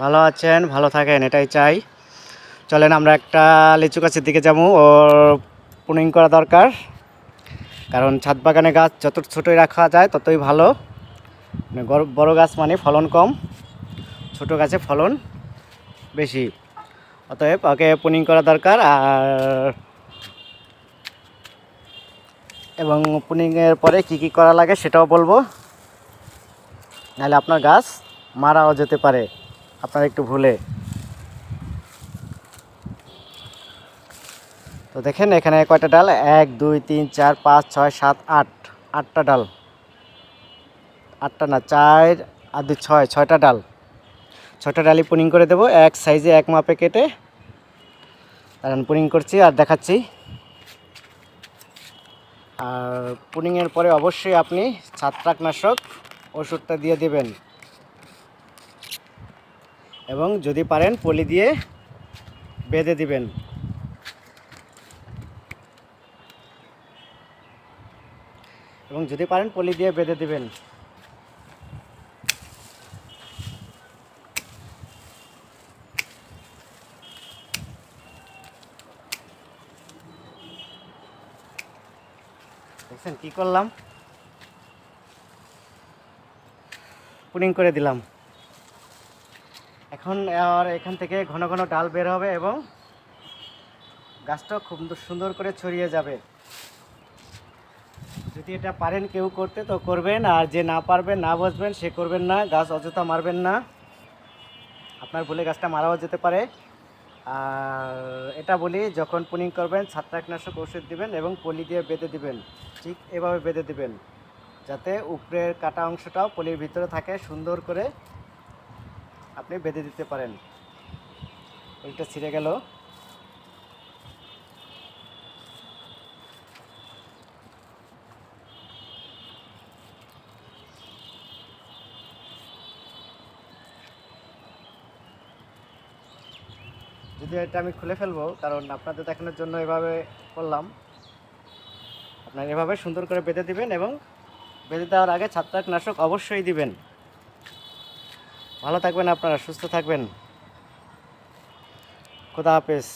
ভালো আছেন, ভালো থাকেন, এটাই চাই। চলেন আমরা একটা লিচু গাছের দিকে যাব, ওর পুনিং করা দরকার। কারণ ছাদ বাগানে গাছ যত ছোটোই রাখা যায়, ততই ভালো। মানে বড় গাছ মানে ফলন কম, ছোট গাছে ফলন বেশি। অতএব ওকে পুনিং করা দরকার, আর এবং পুনিংয়ের পরে কি কি করা লাগে সেটাও বলব। নাহলে আপনার গাছ মারাও যেতে পারে। আপনার একটু ভুলে। তো দেখেন, এখানে কয়টা ডাল? এক, দুই, তিন, চার, পাঁচ, ছয়, সাত, আট। আটটা ডাল। আটটা না, চার, আর দুই, ছয়, ছয়টা ডাল। ছয়টা ডালই পুনিং করে দেবো, এক সাইজে, এক মাপে কেটে। কারণ পুনিং করছি আর দেখাচ্ছি। আর পুনিংয়ের পরে অবশ্যই আপনি ছত্রাকনাশক ওষুধটা দিয়ে দেবেন। এবং যদি পারেন পলি দিয়ে বেঁধে দিবেন। এবং যদি পারেন পলি দিয়ে বেঁধে দিবেন। দেখছেন কি করলাম? পুডিং করে দিলাম। এখন, আর এখান থেকে ঘন ঘন ডাল বের হবে এবং গাছটা খুব সুন্দর করে ছড়িয়ে যাবে। যদি এটা পারেন কেউ করতে, তো করবেন, আর যে না পারবেন না বসবেন, সে করবেন না, গাছ অযথা মারবেন না। আপনার ভুলে গাছটা মারাও যেতে পারে। আর এটা বলি, যখন পুনিং করবেন, ছত্রাকনাশক ওষুধ দিবেন এবং পলি দিয়ে বেঁধে দিবেন। ঠিক এভাবে বেঁধে দিবেন। যাতে উপরের কাটা অংশটাও পলির ভিতরে থাকে, সুন্দর করে আপনি বেঁধে দিতে পারেন। ওইটা ছিঁড়ে গেল। যদি এটা আমি খুলে ফেলব, কারণ আপনাদের দেখানোর জন্য এভাবে করলাম। আপনার এভাবে সুন্দর করে বেঁধে দিবেন এবং বেঁধে দেওয়ার আগে ছত্রাকনাশক অবশ্যই দিবেন। ভালো থাকবেন আপনারা সুস্থ থাকবেন। খোদা হাফেজ।